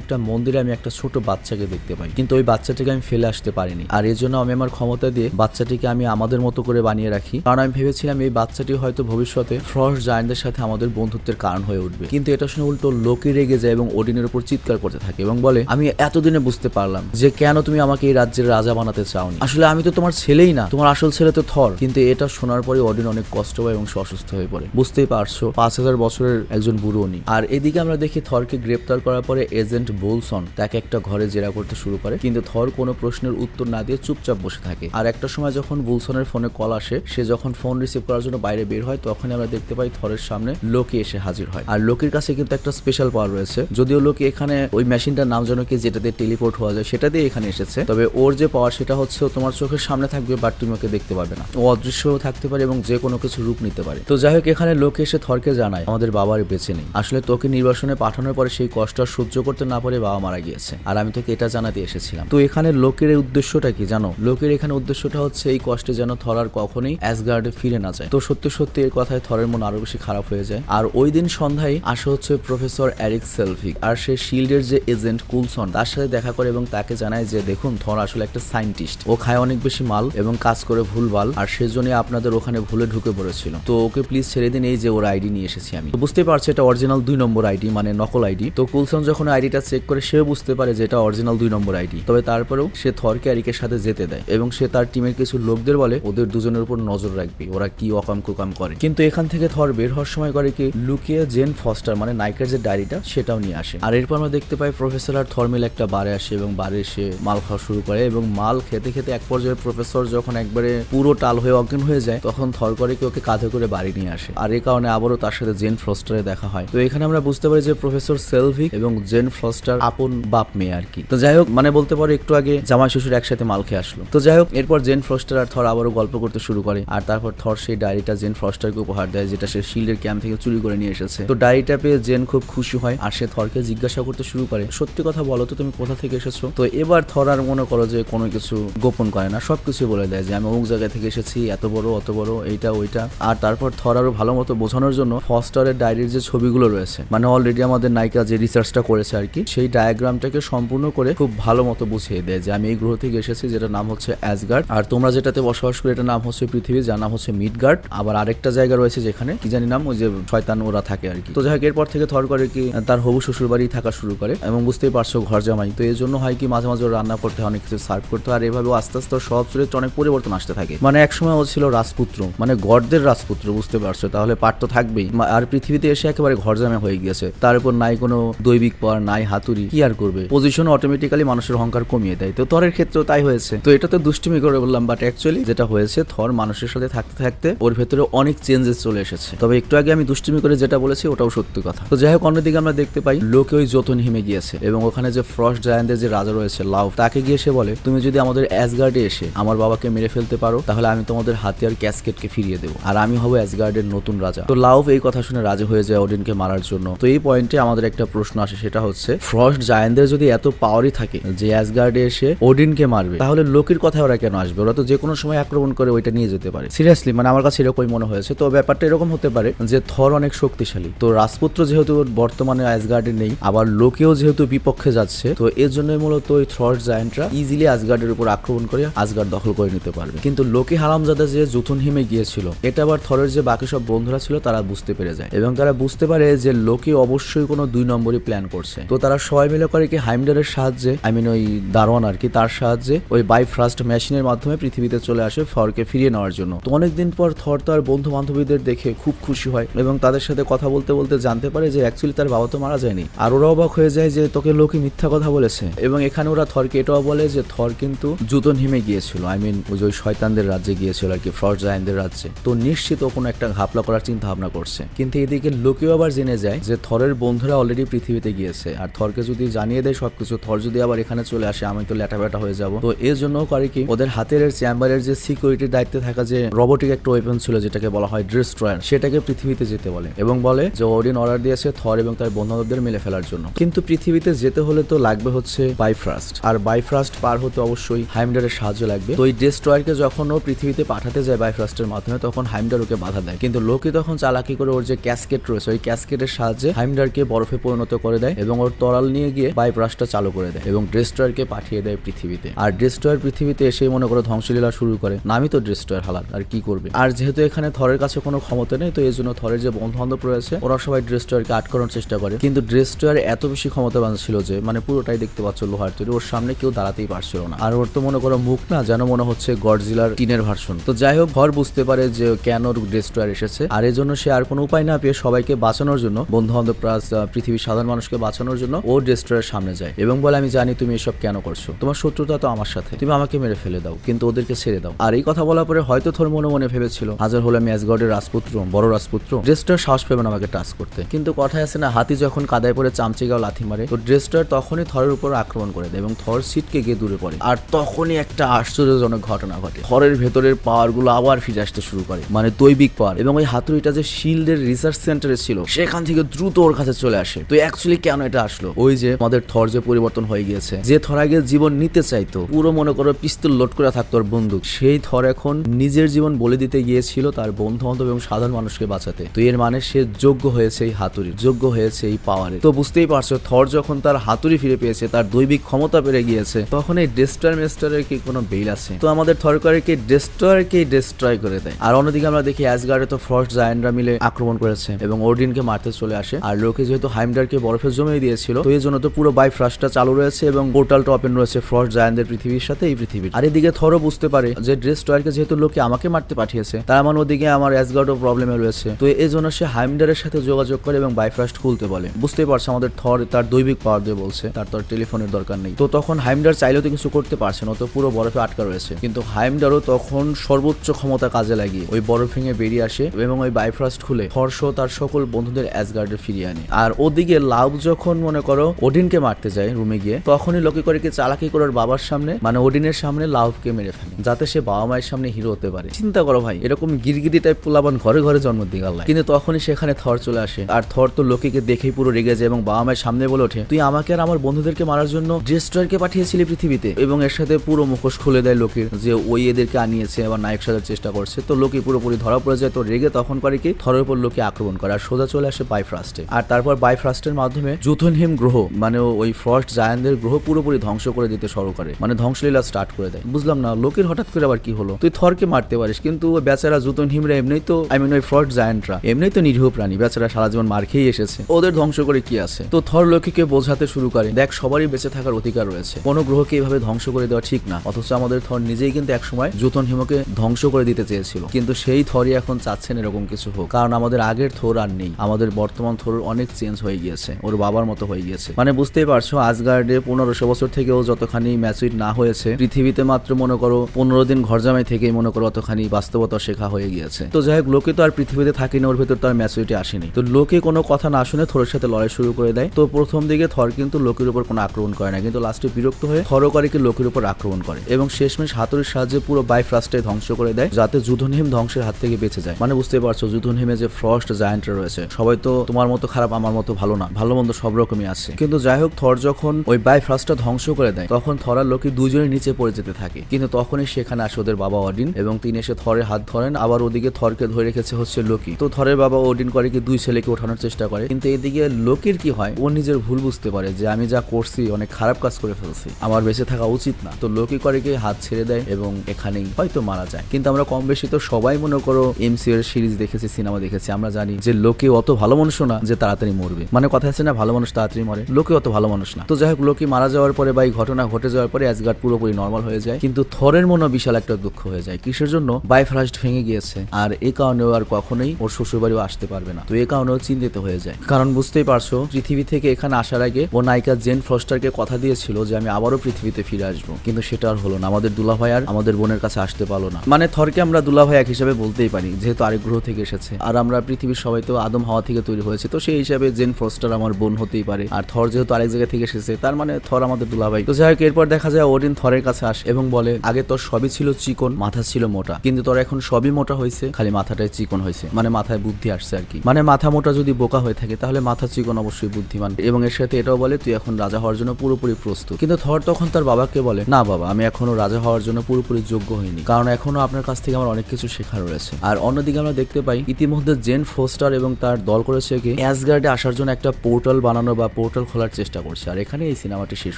[SPEAKER 1] একটা মন্দিরে আমি একটা ছোট বাচ্চাকে দেখতে পাই। কিন্তু ওই বাচ্চাটিকে আমি ফেলে আসতে পারিনি। আর এর জন্য আমি আমার ক্ষমতা দিয়ে বাচ্চাটিকে আমি আমাদের মতো করে বানিয়ে রাখি, কারণ আমি ভেবেছিলাম এই বাচ্চাটি হয়তো ভবিষ্যতে ফ্রস্ট জায়েন্টদের সাথে আমাদের বন্ধুত্বের কারণ হয়ে উঠবে। কিন্তু এটা শুনে উল্টো লোকে রেগে যায় এবং ওডিনের উপর চিৎকার করতে থাকে এবং বলে, আমি এতদিনে বুঝতে পারলাম যে কেন তুমি আমাকে এই রাজ্যের রাজা বানাতে চাওনি। আসলে আমি তো তোমার ছেলেই না, তোমার আসল ছেলে তো থর। কিন্তু এটা শোনার পরে অডিন অনেক কষ্ট পায় এবং সে অসুস্থ হয়ে পড়ে। বুঝতেই পারছ, পাঁচ হাজার বছরের একজন বুড়ো উনি। আর এদিকে আমরা দেখি থরকে গ্রেপ্তার করার পরে এজেন্ট বোলসন তাকে একটা ঘরে জেরা করতে শুরু করে, কিন্তু থর কোনো প্রশ্নের উত্তর না দিয়ে চুপচাপ বসে থাকে। আর একটা সময় যখন বুলসনের ফোনে কল আসে, সে যখন ফোন রিসিভ করার জন্য বাইরে বের হয় তখন আমরা দেখতে পাই থরের সামনে লোকি এসে হাজির হয়। আর লোকির কাছে কিন্তু একটা স্পেশাল পাওয়ার রয়েছে। যদিও লোকি এখানে ওই মেশিনটার নাম যেন কি যেটাতে টেলিপোর্ট হওয়া যায়, সেটা দিয়ে এখানে এসেছে। তবে ওর যে পাওয়ার, সেটা হচ্ছে তোমার চোখের সামনে থাকবে বাট তুমি ওকে দেখতে পাবে না। ও অদৃশ্য থাকতে পারে এবং যে কোনো কিছু রূপ নিতে পারে। তো যাই হোক, এখানে লোক এসে থরকে জানায়, আমাদের বাবার বেঁচে নেই। আসলে তোকে নির্বাসনে পাঠানোর পরে সেই কষ্ট সহ্য করতে না পারে বাবা মারা গিয়েছে। আর আমি তোকে এটা জানাতে এসেছিলাম। তো এখানে লোকের উদ্দেশ্যটা কি জানো? লোকের এখানে উদ্দেশ্যটা হচ্ছে এই কষ্টে যেন থর আর কখনোই অ্যাসগার্ডে ফিরে না যায়। তো সত্যি সত্যি এর কথায় থরের মন আরও বেশি খারাপ হয়ে যায়। আর ওই দিন সন্ধ্যায় আসে হচ্ছে প্রফেসর এরিক সেলভিক। আর সে শিল্ডের যে এজেন্ট কুলসন, তার সাথে দেখা করে এবং তাকে জানায় যে, দেখুন, থর আসলে একটা সাইন্টিস্ট। ও খায় অনেক বেশি মাল এবং কাজ করে ভুলভাল। আর সেজন্য আপনাদের ওখানে ভুলে ঢুকে পড়েছিল। তো ওকে প্লিজ ছেড়ে দিন, এই যে ওর আইডি নিয়ে এসেছি আমি। তো বুঝতে পারছি, এটা অরিজিনাল দুই নম্বর আইডি মানে নকল আইডি তো কুলসন যখন আইডিটা চেক করে, সেও বুঝতে পারে যে এটা অরিজিনাল দুই নম্বর আইডি তবে তারপরেও সে থরকে এরিকের সাথে যেতে দেয় এবং সে তার টিমের কিছু লোকদের বলে, ওদের দুজনের উপর নজর রাখবে, ওরা কি অকাম কুকাম করে? কিন্তু এখান থেকে থর বের হওয়ার সময় করে কি, লুকিয়ে জেন ফস্টার মানে নাইকের যে ডায়েরিটা, সেটাও নিয়ে আসে। আর এরপর আমরা দেখতে পাই প্রফেসর আর থরমিল একটা বারে আসে এবং বারে এসে মাল খাওয়া শুরু করে এবং মাল খেতে খেতে এক পর্যায়ে প্রফেসর যখন একবারে পুরো টাল হয়ে অজ্ঞান হয়ে যায়, তখন থর করে কি ওকে কাঁধে করে বাড়ি নিয়ে আসে। আর এই কারণে আবারও তার সাথে জেন ফ্রস্টারে দেখা হয়। তো এখানে আমরা বুঝতে পারি যে প্রফেসর সেলভিক এবং জেন ফ্রস্টার আপন বাপ মেয়ে আর কি। তো যাই হোক মানে বলতে পারো, একটু আগে জামাই শ্বশুর একসাথে মাল খেয়ে আসলো। তো যাই হোক, এরপর জেন ফ্রস্টার আর থর আবারও গল্প করতে শুরু করে। আর তারপর থর সেই ডায়েরিটা জেন ফ্রস্টারকে উপহার দেয়, যেটা সে শিল্ডের ক্যাম্প থেকে চুরি করে নিয়ে এসেছে। তো ডায়েরিটা পেয়ে জেন খুব খুশি হয় আর সে থরকে জিজ্ঞাসা করতে শুরু করে, সত্যি কথা বলো তো, তুমি কোথা থেকে এসেছ? তো এবার থর আর মনে করো যে কোনো কিছু গোপন করে না সবকিছু বলে দেয় যে, আমি অমুক জায়গা থেকে এসেছি, এত বড়, অত বড়, এইটা, ওইটা। আর তারপর থর আরও ভালো মতো বোঝানোর জন্য ফস্টারের ডায়েরির যে ছবিগুলো রয়েছে মানে অলরেডি আমাদের নায়িকা যে রিসার্চটা করেছে আর কি, সেই ডায়াগ্রামটাকে সম্পূর্ণ করে খুব ভালো মতো বুঝিয়ে দেয় যে আমি এই গ্রহ থেকে এসেছি যেটা নাম হচ্ছে অ্যাসগার্ড আর তোমরা যেটাতে বসবাস করে এটা নাম হচ্ছে পৃথিবী, যার নাম হচ্ছে মিডগার্ড আবার আরেকটা জায়গা রয়েছে যেখানে, কি জানি নাম, ওই যে শয়তান ওরা থাকে আর কি। তো যাই হোক, এরপর থেকে থর করে কি তার হবু শ্বশুর বাড়ি থাকা শুরু করে, এবং বুঝতেই পারছ ঘর জামাই। তো এই জন্য হয় কি মাঝে মাঝে রান্না করতে অনেক কিছু সার্ভ করতে আর এভাবে আস্তে আস্তে সব চরিত্র অনেক পরিবর্তন আসতে থাকে। মানে একসময় ও ছিল রাজপুত্র মানে গডদের রাজপুত্র। বুঝতে পারছ, তাহলে পাঠ তো থাকবেই। আর পৃথিবীতে এসে একেবারে ঘর জামাই হয়ে গিয়েছে। তার উপর নাই কোনো দৈবিক পাওয়ার নাই হাতুড়ি, কি আর করবে? পজিশন অটোমেটিক্যালি মানুষের অহংকার কমিয়ে দেয়। তো থরের ক্ষেত্রেও তাই হয়েছে। তো এটা তো দুষ্টুমি করে বললাম বাট অ্যাকচুয়ালি যেটা হয়েছে, থর মানুষের সাথে থাকতে থাকতে ওর ভেতরে অনেক চেঞ্জেস চলে এসেছে। তবে একটু আগে আমি দুষ্টুমি করে যেটা বলেছি, ওটাও সত্যি কথা। তো যাই হোক, অন্যদিকে আমরা দেখতে পাই, লোকে ওই যতন হিমে গিয়েছে এবং ওখানে যে ফ্রস্ট জায়ান্টের যে রাজা রয়েছে লাউ তাকে গিয়ে সে বলে, তুমি যদি আমাদের অ্যাসগার্ডে এসে আমার বাবাকে মেরে ফেলতে পারো, তাহলে আমি তোমাদের হাতিয়ার ক্যাসকেটকে ফিরিয়ে দেবো। আর আমি হব অ্যাসগার্ডের নতুন রাজা। তো লাউফ এই কথা শুনে রাজি হয়ে যায় ওডিনকে মারার জন্য। তো এই পয়েন্টে আমাদের একটা প্রশ্ন আসে, সেটা হচ্ছে, ফ্রস্ট জায়ান্টদের যদি এত পাওয়ারই থাকে যে অ্যাসগার্ডে এসে ওডিনকে মারবে, তাহলে লোকের কথা ওরা কেন আসবে? ওরা তো যে কোনো সময় আক্রমণ করে ওইটা নিয়ে যেতে পারে। সিরিয়াসলি মানে আমার কাছে এরকমই মনে হয়েছে। তো ব্যাপারটা এরকম হতে পারে যে থর অনেক শক্তিশালী। তো রাজপুত্র যেহেতু বর্তমানে অ্যাসগার্ডে নেই, আবার লোকেও যেহেতু বিপক্ষে যাচ্ছে, তো এর জন্যই মূলত ওই থ্রস্ট জায়ান্টরা ইজিলি আসগার্ডের উপর আক্রমণ করে আসগার্ড দখল করে নিতে পারবে। কিন্তু লোকে হারামজাদা যে জুথুনহিমে গিয়েছিল, এটা আবার থরের যে বাকি সব বন্ধুরা ছিল, তারা বুঝতে পেরে যায়। এবং তারা বুঝতে পারে যে লোকে অবশ্যই কোনো দুই নম্বরই প্ল্যান করছে। তো তারা সবাই মিলে করে কি হাইমডারের সাহায্যে আই মিন ওই দারোয়ান আর কি, তার সাহায্যে ওই বাই ফ্রাস্ট মেশিনের মাধ্যমে পৃথিবীতে চলে আসে থরকে ফিরিয়ে নেওয়ার জন্য। তো অনেকদিন পর থর তার বন্ধু বান্ধবীদের দেখে খুব খুশি হয় এবং তাদের সাথে কথা বলতে বলতে জানতে পারে যে অ্যাকচুয়ালি তার বাবা তো মারা যায়নি। আর ওরা অবাক হয়ে যায় যে তোকে লোকে মিথ্যা কথা বলেছে। এবং এখানে ওরা থরকে এটাও বলে যে থর কিন্তু জুতন হিমে গিয়েছিল। আই মিন ওই শয়তানদের রাজ্যে গিয়েছিল আর কি ফ্রড জায়ানদের রাজ্যে। তো নিশ্চিত ও কোনো একটা ঘাপলা করার চিন্তা ভাবনা করছে। কিন্তু এদিকে লোকেও আবার জেনে যায় যে থরের বন্ধুরা অলরেডি পৃথিবীতে গিয়েছে। আর থরকে যদি জানিয়ে দেয় সবকিছু, থর যদি আবার এখানে চলে আসে, আমি তো ল্যাটা ব্যাটা হয়ে যাব। তো এর জন্য করে কি, ওদের হাতের চেম্বারের যে সিকিউরিটির দায়িত্বে থাকা যে রোবোটিক একটা ওয়েপন ছিল, যেটাকে বলা হয় ডিস্ট্রয়ার সেটাকে পৃথিবীতে যেতে বলে। এবং বলে যে ওডিন অর্ডার দিয়েছে থর এবং তার বন্ধুদের মেলে ফেলার জন্য। কিন্তু পৃথিবীতে যেতে হলে তো লাগবে হচ্ছে বাইফ্রাস্ট আর বাইফ্রাস্ট পার হতে অবশ্যই হাইমডারের সাহায্য লাগবে। তো ওই ডিস্ট্রয়ারকে যখন ও পৃথিবীতে পাঠাতে যায় বাইফ্রাস্টের মাধ্যমে, তখন হাইমডার ওকে বাধা দেয়। কিন্তু লোকে তখন চালাকি করে ওর যে ক্যাসকেট রয়েছে, ওই ক্যাসকেটের সাহায্যে হাইমডারকে বরফে পরিণত করে দেয় এবং ওর তরাল নিয়ে গিয়ে বাইফ্রাস্টটা চালু করে দেয় এবং ডিস্ট্রয়ারকে পাঠিয়ে দেয় পৃথিবীতে। আর ডিস্ট্রয়ার পৃথিবীতে এসে মনে করে ধ্বংসলীলা শুরু করে। নামই তো ডিস্ট্রয়ার হালার আর কি করবে? আর যেহেতু এখানে থরের কাছে কোনো ক্ষমতা নেই, তো এই জন্য থরের যে বন্ধু বান্ধব রয়েছে, ওরা সবাই ডিস্ট্রয়ারকে আটকানোর চেষ্টা করে। কিন্তু ডিস্ট্রয়ার এত বেশি ক্ষমতাবান ছিল যে মানে পুরোটাই দেখতে পাচ্ছ লোহার তৈরি, ওর সামনে কেউ দাঁড়াতেই পারছিল না। আর ওর তো মনে করো মুখ না, যেন মনে হচ্ছে গডজিলার টিনের ভার্সন। তো যাই হোক ঘর বুঝতে পারে যে কেন ডিস্ট্রয়ার এসেছে। আর এই জন্য সে আর কোনো উপায় না পেয়ে সবাইকে বাঁচানোর জন্য বন্ধু বান্ধব প্লাস পৃথিবীর সাধারণ মানুষকে বাঁচানোর জন্য ও ডিস্ট্রয়ার সামনে যায়। এবং বলে, আমি জানি তুমি এসব কেন করছ? তোমার শত্রুতা তো আমার সাথে। তুমি আমাকে মেরে ফেলে দাও, কিন্তু ওদেরকে ছেড়ে দাও। আর এই কথা বলার পরে হয়তো থর মনে মনে ভেবেছিল, হাজার হলে আমি অ্যাসগডের রাজপুত্র, বড় রাজপুত্র। ড্রেস্টার সাহস পেবে না আমাকে টাচ করতে। কিন্তু কথায় আছে না, হাতি যখন কাদায় পরে চামচে গাও লাথি মারে, তো ড্রেস্টার তখনই থরের উপর আক্রমণ করে দেয় এবং থর সিটকে গিয়ে দূরে পড়ে। আর তখনই একটা আশ্চর্যজনক ঘটনা ঘটে। থরের ভেতরের পাওয়ারগুলো আবার ফিরে আসতে শুরু করে। মানে দৈবিক পাওয়ার এবং ওই হাতুড়িটা যে শিল্ডের রিসার্চ সেন্টারে ছিল, সেখান থেকে দ্রুত ওর কাছে চলে আসে। তো অ্যাকচুয়ালি কেন এটা আসলো? ওই যে আমাদের থর যে পরিবর্তন হয়ে গিয়েছে, যে থর আগে জীবন নিতে চাইতো, পুরো মনে করো পিস্তল লোড করে থাকতো ওর বন্দুক। সেই থর এখন নিজের জীবন বলে দিতে গিয়েছিল তার বন্ধু বান্ধব এবং সাধারণ মানুষকে বাঁচাতে। তো এর মানে সে যোগ্য হয়েছে এই হাতুড়ি যোগ্য হয়েছে এই পাওয়ারে তো বুঝতেই পারছ, থর যখন তার হাতুড়ি ফিরে পেয়েছে, তার দৈবিক ক্ষমতা বেড়ে গিয়েছে, তখন এই ডেস্টার মেস্টারের কি কোনো বেল আছে? তো আমাদের থরকারকে ডেস্ট্রয়ারকে ডেস্ট্রয় করে দেয়। আর অন্যদিকে আমরা দেখি অ্যাসগার্ডে তো ফ্রস্ট জায়ান্টরা মিলে আক্রমণ করেছে এবং ওরডিনকে মারতে চলে আসে। আর লোকে যেহেতু হাইমডারকে বরফে জমিয়ে দিয়েছিল, তো এই জন্য তো পুরো বাই ফ্রাস্টটা চালু রয়েছে এবং পোর্টালটা ওপেন রয়েছে ফ্রস্ট জায়ান্টদের পৃথিবীর সাথে এই পৃথিবীর। আর এদিকে থরও বুঝতে পারে যে ড্রেস্ট্রয়ারকে যেহেতু লোকে আমাকে মারতে পাঠিয়েছে, তার মানে ওদিকে আমার অ্যাসগার্ডও প্রবলেমে রয়েছে। তো এই জন্য সে হাইমডারের সাথে যোগাযোগ করে এবং বাইফ্রাস্ট খুলতে বলে। বুঝতেই পারছে আমাদের থর তার দৈবিক পাওয়ার দিয়ে বলছে, তার তো টেলিফোনের দরকার নেই। তো তখন হাইমডার চাইলেও তো কিছু করতে পারছে না তো পুরো বরফে আটকা রয়েছে। কিন্তু হাইমডারও তখন সর্বোচ্চ ক্ষমতা কাজে লাগিয়ে ওই বরফ ভেঙে বেরিয়ে আসে এবং ওই বাইফ্রাস্ট খুলে হর্ষ তার সকল বন্ধুদের অ্যাসগার্ডে ফিরিয়ে আনে। আর ওদিকে লাভ যখন মনে করো ওডিনকে মারতে যায় রুমে গিয়ে, তখনই লোকে করে কি চালাকি করে ওর বাবার সামনে মানে ওডিনের সামনে লাভকে মেরে ফেলে, যাতে সে বাবা মায়ের সামনে হিরো হতে পারে। চিন্তা করো ভাই, এরকম গিরগিরি টাইপ পোলাবান ঘরে ঘরে জন্ম দিয়ে গেল কিন্তু তখনই সেখানে থর চলে আসে, আর থর তো লোকেকে দেখেই পুরো রেগে যায় এবং বাবা মায়ের সামনে বলে ওঠে, তুই আমাকে আর আমার বন্ধুদেরকে মারার জন্য ডিস্ট্রয়ারকে পাঠিয়েছিলি পৃথিবীতে? এবং এর সাথে পুরো মুখোশ খুলে দেয় লোকের যে ওই এদেরকে আনিয়েছে, আবার নায়ক সাজার চেষ্টা করছে। তো লোকে পুরোপুরি ধরা পড়ে যায়, তো রেগে তখন করে কি? থরের উপর লোকে আক্রমণ করে আর সোজা চলে আসে বাইফ্রাস্টে আর তারপর বাইফ্রাস্টের মাধ্যমে জুথনহিম গ্রহ মানে ওই ফ্রস্ট জায়ানদের গ্রহ পুরোপুরি ধ্বংস করে দিতে শুরু করে। মানে ধ্বংসলীলা স্টার্ট করে দেয়। বুঝলাম না, লোকের হঠাৎ করে আবার কি হলো? তুই থরকে মারতে পারিস, কিন্তু বেচারা জুতনহিমরা এমনিই তো আই মিন ওই ফ্রস্ট জায়ান্টরা এমনিই তো নিরীহ প্রাণী। বেচারা সারা জীবন মার খেয়ে এসেছে। ওদের ধ্বংস করে কি আছে? তো থর লোকীকে বোঝাতে শুরু করে, দেখ সবারই বেঁচে থাকার অধিকার রয়েছে। কোনো গ্রহকে এভাবে ধ্বংস করে দেওয়া ঠিক না, অথচ আমাদের থর নিজেই কিন্তু একসময় জুতন হিমকে ধ্বংস করে দিতে চেয়েছিল। কিন্তু সেই থরই এখন চাচ্ছেন এরকম কিছু হোক। কারণ আমাদের আগের থর আর নেই। আমাদের বর্তমান থর অনেক চেঞ্জ হয়ে গিয়েছে। ওর বাবার মতো হয়ে গিয়েছে। মানে বুঝতেই পারছ, আজগার্ডে পনেরোশো বছর থেকেও যতখানি ম্যাচুইট না হয়েছে, পৃথিবীতে মাত্র মনে করো পনেরো দিন ঘর জামাই থেকেই মনে করো অতখানি বাস্তবতা শেখা হয়ে গিয়েছে। তো যাই হোক, লোকে তো আর পৃথিবীতে থাকেনি, ওর ভেতর তার ম্যাচুরিটি আসেনি। তো লোকে কোনো কথা না শুনে থরের সাথে লড়াই শুরু করে দেয়। তো প্রথম দিকে থর কিন্তু লোকের উপর কোনো আক্রমণ করে না, কিন্তু লাস্টে বিরক্ত হয়ে থরকারীকে লোকের উপর আক্রমণ করে। এবং শেষমেশ হাতুড়ির সাহায্যে পুরো বাইফ্রাস্টে ধ্বংস করে দেয়, যাতে যুদ্ধনহিম ধ্বংসের হাত থেকে বেঁচে যায়। মানে বুঝতে পারছ যুদ্ধনহিমে যে ফ্রস্ট জায়ান্টরা রয়েছে, সবাই তো তোমার মতো খারাপ, আমার মতো ভালো না। ভালো মন্দ সব রকমই আছে। কিন্তু যাই হোক থর যখন ওই বাইফ্রাস্টটা ধ্বংস করে দেয়, তখন থরার লোকে দুজনের নিচে পড়ে যেতে থাকে। কিন্তু তখনই সেখানে আসে ওদের বাবা অডিন এবং তিনি এসে থরের হাত ধরেন। আবার ওদিকে থরকে ধরে রেখেছে হচ্ছে লোকি তো থরের বাবা ওডিন করে কি দুই ছেলেকে ওঠানোর চেষ্টা করে। কিন্তু এদিকে লোকের কি হয়, ও নিজের ভুল বুঝতে পারে যে আমি যা করছি, অনেক খারাপ কাজ করে ফেলছি। আমার বেঁচে থাকা উচিত না। তো লোকে করে কি হাত ছেড়ে দেয় এবং এখানেই হয়তো মারা যায়। কিন্তু আমরা কম বেশি তো সবাই মনে করো বড় এমসিউ এর সিরিজ দেখেছি, সিনেমা দেখেছি। আমরা জানি যে লোকে অত ভালো মানুষ না যে তাড়াতাড়ি মরবে। মানে কথা আছে না, ভালো মানুষ তাড়াতাড়ি মরে। লোকে অত ভালো মানুষ না। তো যাই হোক, লোকে মারা যাওয়ার পরে বা এই ঘটনা ঘটে যাওয়ার পরে অ্যাসগার্ড পুরোপুরি নর্মাল হয়ে যায়। কিন্তু থরের মনে বিশাল একটা দুঃখ হয়ে যায়। কিসের জন্য? বাইফ্রাস্ট ভেঙে গিয়েছে। আর এ কারণেও আর কখনোই ওর শ্বশুরবাড়িও আসতে পারবে না। তো এই কারণেও চিন্তিত হয়ে যায়। কারণ বুঝতেই পারছ, পৃথিবী থেকে এখানে আসার আগে ও নায়িকা জেন ফ্রস্টারকে কথা দিয়েছিল যে, আমি আবারও পৃথিবীতে ফিরে আসব। কিন্তু সেটা আর হলো না। আমাদের দুলাভাই আর আমাদের বোনের কাছে আসতে পারল না। মানে থরকে আমরা দুলাভাই এক হিসাবে বলতেই পারি, যেহেতু আরেক গ্রহ থেকে এসেছে। আর আমরা পৃথিবীর সবাই তো আদম হাওয়া থেকে তৈরি হয়েছে, তো সেই হিসাবে জেন ফ্রস্টার আমার বোন হতেই পারে। আর থর যেহেতু আরেক জায়গা থেকে এসেছে, তার মানে থর আমাদের দুলাভাই। তো যাই হোক, এরপর দেখা যায় ওডিন থরের কাছে আসে এবং বলে, আগে তোর সবই ছিল চিকন, মাথা ছিল মোটা। কিন্তু তোর এখন সবই মোটা হয়েছে, খালি মাথাটাই চিকন হয়েছে। মানে মাথায় বুদ্ধি আসছে আর কি। মানে মাথা মোটা যদি বোকা হয়ে থাকে, তাহলে মাথা চিকন অবশ্যই বুদ্ধিমান। এবং এর সাথে এটাও বলে, তুই এখন রাজা হওয়ার জন্য পুরোপুরি প্রস্তুত। কিন্তু থর তখন তার বাবাকে বলে, না বাবা, আমি এখনও রাজা হওয়ার জন্য পুরোপুরি যোগ্য হইনি। কারণ এখনও আপনার কাছ থেকে আমার অনেক কিছু শেখার রয়েছে। আর অন্যদিকে আমরা দেখতে পাই, ইতিমধ্যে জেন ফোস্টার এবং তার দল করেছে কি, অ্যাসগার্ডে আসার জন্য একটা পোর্টাল বানানো বা পোর্টাল খোলার চেষ্টা করছে। আর এখানে এই সিনেমাটি শেষ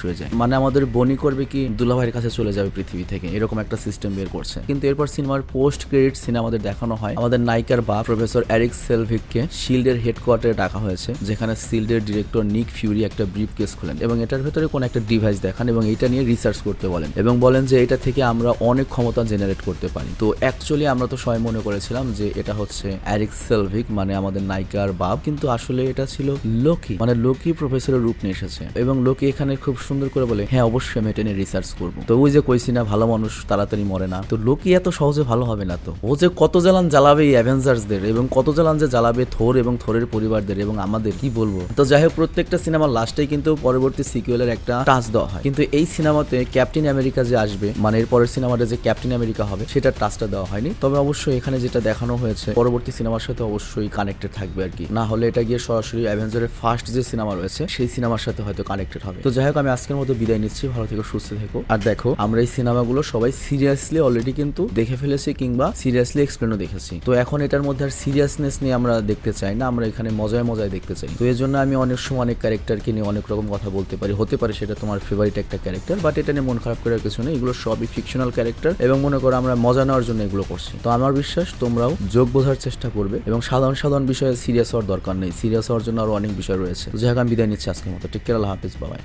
[SPEAKER 1] হয়ে যায়। মানে আমাদের বনি করবে কি, দুলাভাইয়ের কাছে চলে যাবে পৃথিবী থেকে। এরকম একটা সিস্টেম বের করছে। কিন্তু এরপর সিনেমার পোস্ট ক্রেডিট সিনে আমাদের দেখানো হয়। আমাদের নায়িকার বা প্রফেসর এরিক সেলভিককে শিল্ডের হেডকোয়ার্টারে ডাকা হয়েছে, যেখানে শিল্ডের ডিরেক্টর নিক ফিউরি একটা ব্রিফ কেস খোলেন এবং এটার ভেতরে কোন একটা ডিভাইস দেখান এবং এটা নিয়ে রিসার্চ করতে বলেন এবং বলেন যে এটা থেকে আমরা অনেক ক্ষমতা জেনারেট করতে পারি। তো অ্যাকচুয়ালি আমরা তো সবাই মনে করেছিলাম যে এটা হচ্ছে অ্যারিক সেলভিক মানে আমাদের নায়িকার বাপ। কিন্তু আসলে এটা ছিল লোকি মানে লোকি প্রফেসরের রূপ নিয়ে এসেছে। এবং লোকি এখানে খুব সুন্দর করে বলে হ্যাঁ অবশ্যই আমি এটা নিয়ে রিসার্চ করব। তো ওই যে কইছি না, ভালো মানুষ তাড়াতাড়ি মরে না। তো লোকি এত সহজে ভালো হবে না তো। ও যে কত জ্বালান জ্বালাবে এই অ্যাভেঞ্জার্সদের, এবং কত জ্বালান যে জ্বালাবে থোর এবং থোরের পরিবারদের, এবং আমাদের, কি বলব? তো যাই হোক, প্রত্যেকটা সিনেমার লাস্টেই কিন্তু পরবর্তী সিকুয়েলের একটা টাচ দেওয়া হয়। কিন্তু এই সিনেমাতে ক্যাপ্টেন আমেরিকা যে আসবে মানে এর পরের সিনেমাটা যে ক্যাপ্টেন আমেরিকা হবে সেটা টাচটা দেওয়া হয়নি। তবে অবশ্যই এখানে যেটা দেখানো হয়েছে, পরবর্তী সিনেমার সাথে অবশ্যই কানেক্টেড থাকবে আর কি। না হলে এটা গিয়ে সরাসরি অ্যাভেঞ্জারের ফার্স্ট যে সিনেমা রয়েছে, সেই সিনেমার সাথে হয়তো কানেক্টেড হবে। তো যাই হোক, আমি আজকের মতো বিদায় নিচ্ছি। ভালো থেকো, সুস্থ থেকো। আর দেখো, আমরা এই সিনেমাগুলো সবাই সিরিয়াসলি অলরেডি কিন্তু দেখে ফেলেছি কিংবা সিরিয়াসলি এক্সপ্লেনও দেখেছি। তো এখন এটার মধ্যে আর সিরিয়াসনেস নিয়ে আমরা দেখতে চাই না, আমরা এখানে মজায় মজায় দেখতে চাই। তো এর জন্য আমি অনেক সময় অনেক ক্যারেক্টারকে নিয়ে অনেক রকম কথা বলতে পারি। হতে পারে সেটা তোমার ফেভারিট একটা ক্যারেক্টার বাট এটা নিয়ে মন খারাপ করার কিছু নেই। এগুলো সবই ফিকশনাল ক্যারেক্টার এবং মনে করো আমরা মজা নেওয়ার জন্য এগুলো করছি। তো আমার বিশ্বাস তোমরাও যোগ বোঝার চেষ্টা করবে এবং সাধারণ সাধারণ বিষয়ে সিরিয়াস হওয়ার দরকার নেই। সিরিয়াস হওয়ার জন্য আরও অনেক বিষয় রয়েছে। যাই আমি বিদায় নিচ্ছি আজকের মতো। টেক কেয়ার আল্লাহ হাফিজ বাবাই